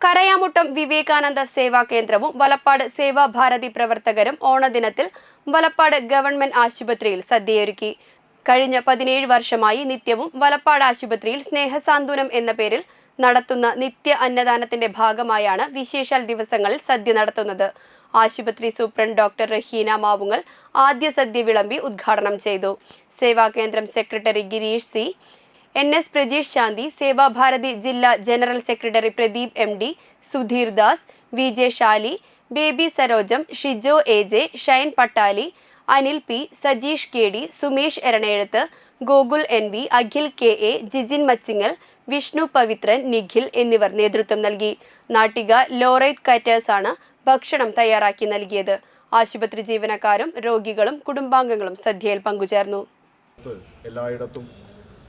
കരയാമുട്ടം വിവേകാനന്ദ സേവാ കേന്ദ്രവും വലപ്പാട് സേവാഭാരതി പ്രവർത്തകരും ഓണദിനത്തിൽ വലപ്പാട് ഗവൺമെന്റ് ആശുപത്രിയിൽ സദ്യയൊരുക്കി. കഴിഞ്ഞ പതിനേഴ് വർഷമായി നിത്യവും വലപ്പാട് ആശുപത്രിയിൽ സ്നേഹസാന്ത്വനം എന്ന പേരിൽ നടത്തുന്ന നിത്യ അന്നദാനത്തിന്റെ ഭാഗമായാണ് വിശേഷാൽ ദിവസങ്ങളിൽ സദ്യ നടത്തുന്നത്. ആശുപത്രി സൂപ്രണ്ട് ഡോക്ടർ റഹീന മാവുങ്ങൽ ആദ്യ സദ്യ വിളമ്പി ഉദ്ഘാടനം ചെയ്തു. Seva Kendram secretary Girish C. N S Prajeesh Shanthi Sevabharathi ജില്ലാ general secretary Pradeep M D Sudheer Das V J Shali Baby Sarojam Shijo A J Shine Pattali Anil P Sajeesh K D Sumesh Eranezhath Gokul N V Akhil K A Jijin Machingal Vishnu Pavithran Nikhil എന്നിവർ നേതൃത്വം നൽകി. നാട്ടിക ലോറൈറ്റ് കാറ്റേഴ്സാണ് ഭക്ഷണം തയ്യാറാക്കി നൽകിയത്. ആശുപത്രി ജീവനക്കാരും രോഗികളും കുടുംബാംഗങ്ങളും സദ്യയിൽ പങ്കുചേർന്നു.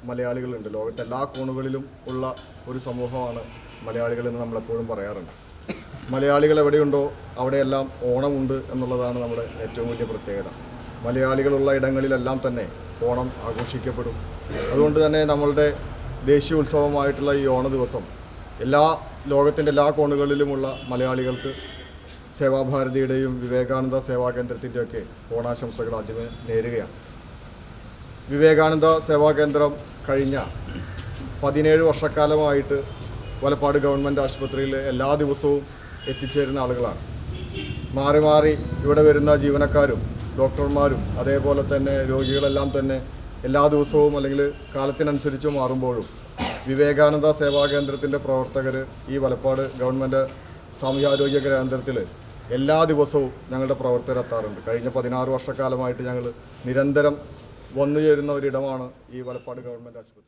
മലയാളികളുണ്ട്. ലോകത്തെ എല്ലാ കോണുകളിലും ഉള്ള ഒരു സമൂഹമാണ് മലയാളികൾ എന്ന് നമ്മളെപ്പോഴും പറയാറുണ്ട്. മലയാളികൾ എവിടെയുണ്ടോ അവിടെയെല്ലാം ഓണമുണ്ട് എന്നുള്ളതാണ് നമ്മുടെ ഏറ്റവും വലിയ പ്രത്യേകത. മലയാളികളുള്ള ഇടങ്ങളിലെല്ലാം തന്നെ ഓണം ആഘോഷിക്കപ്പെടും. അതുകൊണ്ട് തന്നെ നമ്മളുടെ ദേശീയ ഉത്സവമായിട്ടുള്ള ഈ ഓണ ദിവസം എല്ലാ ലോകത്തിന്റെ എല്ലാ കോണുകളിലുമുള്ള മലയാളികൾക്ക് സേവാഭാരതിയുടെയും വിവേകാനന്ദ സേവാ കേന്ദ്രത്തിന്റെയൊക്കെ ഓണാശംസകൾ ആദ്യമേ നേരുകയാണ്. വിവേകാനന്ദ സേവാ കേന്ദ്രം കഴിഞ്ഞ പതിനേഴ് വർഷക്കാലമായിട്ട് വലപ്പാട് ഗവൺമെന്റ് ആശുപത്രിയിൽ എല്ലാ ദിവസവും എത്തിച്ചേരുന്ന ആളുകളാണ്. മാറി മാറി ഇവിടെ വരുന്ന ജീവനക്കാരും ഡോക്ടർമാരും അതേപോലെ തന്നെ രോഗികളെല്ലാം തന്നെ എല്ലാ ദിവസവും അല്ലെങ്കിൽ കാലത്തിനനുസരിച്ച് മാറുമ്പോഴും വിവേകാനന്ദ സേവാ കേന്ദ്രത്തിന്റെ പ്രവർത്തകർ ഈ വലപ്പാട് ഗവൺമെന്റ് സാമൂഹ്യാരോഗ്യ കേന്ദ്രത്തിൽ എല്ലാ ദിവസവും ഞങ്ങളുടെ പ്രവർത്തകർ എത്താറുണ്ട്. കഴിഞ്ഞ പതിനാറ് വർഷക്കാലമായിട്ട് ഞങ്ങൾ നിരന്തരം വന്നു ചേരുന്ന ഒരിടമാണ് ഈ വലപ്പാട് ഗവൺമെന്റ് ആശുപത്രി.